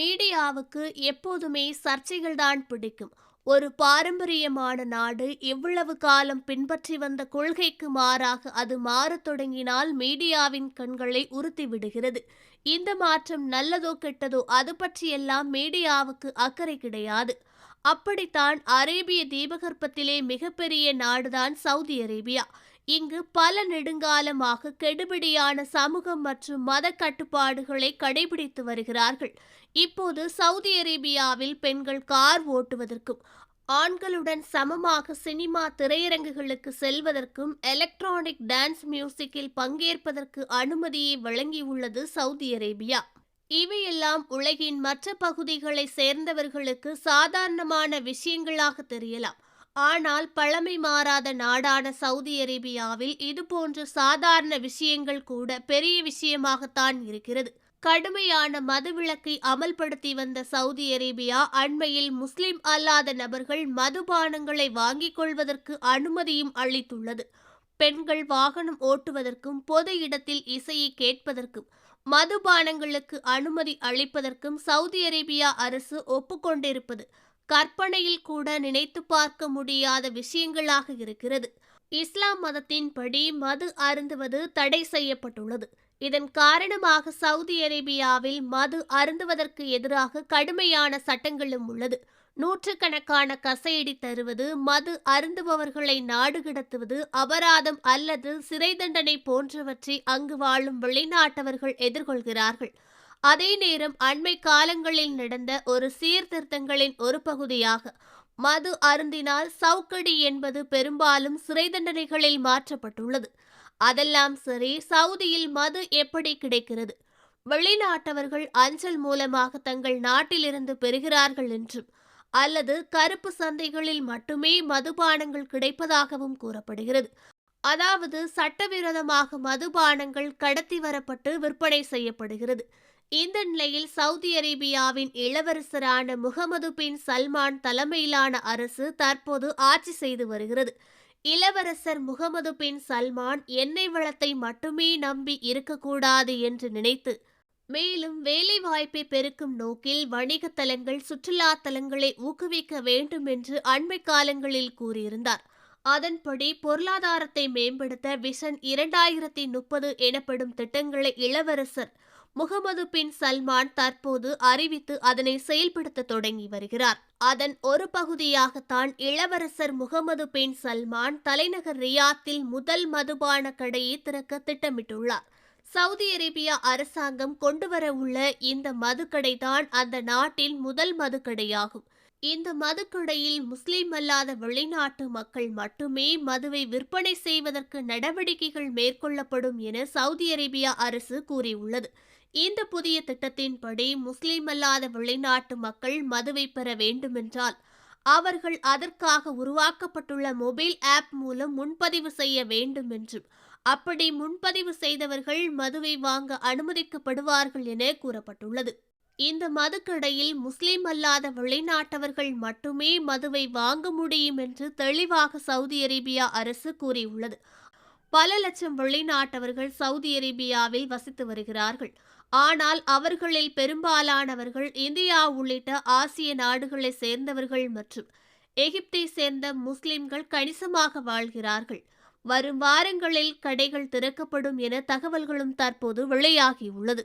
மீடியாவுக்கு எப்போதுமே சர்ச்சைகள்தான் பிடிக்கும். ஒரு பாரம்பரியமான நாடு எவ்வளவு காலம் பின்பற்றி வந்த கொள்கைக்கு மாறாக அது மாறத் தொடங்கினால் மீடியாவின் கண்களை உறுத்தி விடுகிறது. இந்த மாற்றம் நல்லதோ கெட்டதோ அது பற்றியெல்லாம் மீடியாவுக்கு அக்கறை கிடையாது. அப்படித்தான் அரேபிய தீபகற்பத்திலே மிகப்பெரிய நாடுதான் சவுதி அரேபியா. இங்கு பல நெடுங்காலமாக கெடுபிடியான சமூகம் மற்றும் மத கட்டுப்பாடுகளை கடைபிடித்து வருகிறார்கள். இப்போது சவுதி அரேபியாவில் பெண்கள் கார் ஓட்டுவதற்கும் ஆண்களுடன் சமமாக சினிமா திரையரங்குகளுக்கு செல்வதற்கும் எலக்ட்ரானிக் டான்ஸ் மியூசிக்கில் பங்கேற்பதற்கு அனுமதியை வழங்கியுள்ளது சவுதி அரேபியா. இவையெல்லாம் உலகின் மற்ற பகுதிகளை சேர்ந்தவர்களுக்கு சாதாரணமான விஷயங்களாக தெரியலாம். ஆனால் பழமை மாறாத நாடான சவுதி அரேபியாவில் இதுபோன்ற சாதாரண விஷயங்கள் கூட பெரிய விஷயமாகத்தான் இருக்கிறது. கடுமையான மதுவிலக்கை அமல்படுத்தி வந்த சவுதி அரேபியா அண்மையில் முஸ்லிம் அல்லாத நபர்கள் மதுபானங்களை வாங்கிக் கொள்வதற்கு அனுமதியும் அளித்துள்ளது. பெண்கள் வாகனம் ஓட்டுவதற்கும் பொது இடத்தில் இசையை கேட்பதற்கும் மதுபானங்களுக்கு அனுமதி அளிப்பதற்கும் சவுதி அரேபியா அரசு ஒப்புக்கொண்டிருப்பது கற்பனையில் கூட நினைத்து பார்க்க முடியாத விஷயங்களாக இருக்கிறது. இஸ்லாம் மதத்தின்படி மது அருந்துவது தடை செய்யப்பட்டுள்ளது. இதன் காரணமாக சவுதி அரேபியாவில் மது அருந்துவதற்கு எதிராக கடுமையான சட்டங்களும் உள்ளது. நூற்றுக்கணக்கான கசையடி தருவது மது அருந்துபவர்களை நாடு கடத்துவது அபராதம் அல்லது சிறை தண்டனை போன்றவற்றை அங்கு வாழும் வெளிநாட்டவர்கள் எதிர்கொள்கிறார்கள். அதே நேரம் அண்மை காலங்களில் நடந்த ஒரு சீர்திருத்தங்களின் ஒரு பகுதியாக மது அருந்தினால் சவுக்கடி என்பது பெரும்பாலும் சிறை தண்டனைகளில் மாற்றப்பட்டுள்ளது. அதெல்லாம் சரி சவுதியில் மது எப்படி கிடைக்கிறது? வெளிநாட்டவர்கள் அஞ்சல் மூலமாக தங்கள் நாட்டிலிருந்து பெறுகிறார்கள் என்றும் அல்லது கருப்பு சந்தைகளில் மட்டுமே மதுபானங்கள் கிடைப்பதாகவும் கூறப்படுகிறது. அதாவது சட்டவிரோதமாக மதுபானங்கள் கடத்தி வரப்பட்டு விற்பனை செய்யப்படுகிறது. இந்த நிலையில் சவுதி அரேபியாவின் இளவரசரான முகமது பின் சல்மான் தலைமையிலான அரசு தற்போது ஆட்சி செய்து வருகிறது. இளவரசர் முகமது பின் சல்மான் எண்ணெய் வளத்தை மட்டுமே நம்பி இருக்கக்கூடாது என்று நினைத்து மேலும் வேலைவாய்ப்பை பெருக்கும் நோக்கில் வணிக தலங்கள் சுற்றுலா தலங்களை ஊக்குவிக்க வேண்டும் என்று அண்மை காலங்களில் கூறியிருந்தார். அதன்படி பொருளாதாரத்தை மேம்படுத்த விஷன் இரண்டாயிரத்தி முப்பது எனப்படும் திட்டங்களை இளவரசர் முகமது பின் சல்மான் தற்போது அறிவித்து அதனை செயல்படுத்த தொடங்கி வருகிறார். அதன் ஒரு பகுதியாகத்தான் இளவரசர் முகமது பின் சல்மான் தலைநகர் ரியாத்தில் முதல் மதுபான கடையை திறக்க திட்டமிட்டுள்ளார். சவுதி அரேபியா அரசாங்கம் கொண்டுவர உள்ள இந்த மதுக்கடை தான் அந்த நாட்டின் முதல் மதுக்கடையாகும். இந்த மதுக்கடையில் முஸ்லிம் அல்லாத வெளிநாட்டு மக்கள் மட்டுமே மதுவை விற்பனை செய்வதற்கு நடவடிக்கைகள் மேற்கொள்ளப்படும் என சவுதி அரேபியா அரசு கூறியுள்ளது. இந்த புதிய திட்டத்தின்படி முஸ்லிம் அல்லாத வெளிநாட்டு மக்கள் மதுவை பெற வேண்டுமென்றால் அவர்கள் அதற்காக உருவாக்கப்பட்டுள்ள மொபைல் ஆப் மூலம் முன்பதிவு செய்ய வேண்டும் என்றும் அப்படி முன்பதிவு செய்தவர்கள் மதுவை வாங்க அனுமதிக்கப்படுவார்கள் என கூறப்பட்டுள்ளது. இந்த மதுக்கடையில் முஸ்லிம் அல்லாத வெளிநாட்டவர்கள் மட்டுமே மதுவை வாங்க முடியும் என்று தெளிவாக சவுதி அரேபியா அரசு கூறியுள்ளது. பல லட்சம் வெளிநாட்டவர்கள் சவுதி அரேபியாவில் வசித்து வருகிறார்கள். ஆனால் அவர்களில் பெரும்பாலானவர்கள் இந்தியா உள்ளிட்ட ஆசிய நாடுகளை சேர்ந்தவர்கள் மற்றும் எகிப்தை சேர்ந்த முஸ்லிம்கள் கணிசமாக வாழ்கிறார்கள். வரும் வாரங்களில் கடைகள் திறக்கப்படும் என தகவல்களும் தற்போது வெளியாகியுள்ளது.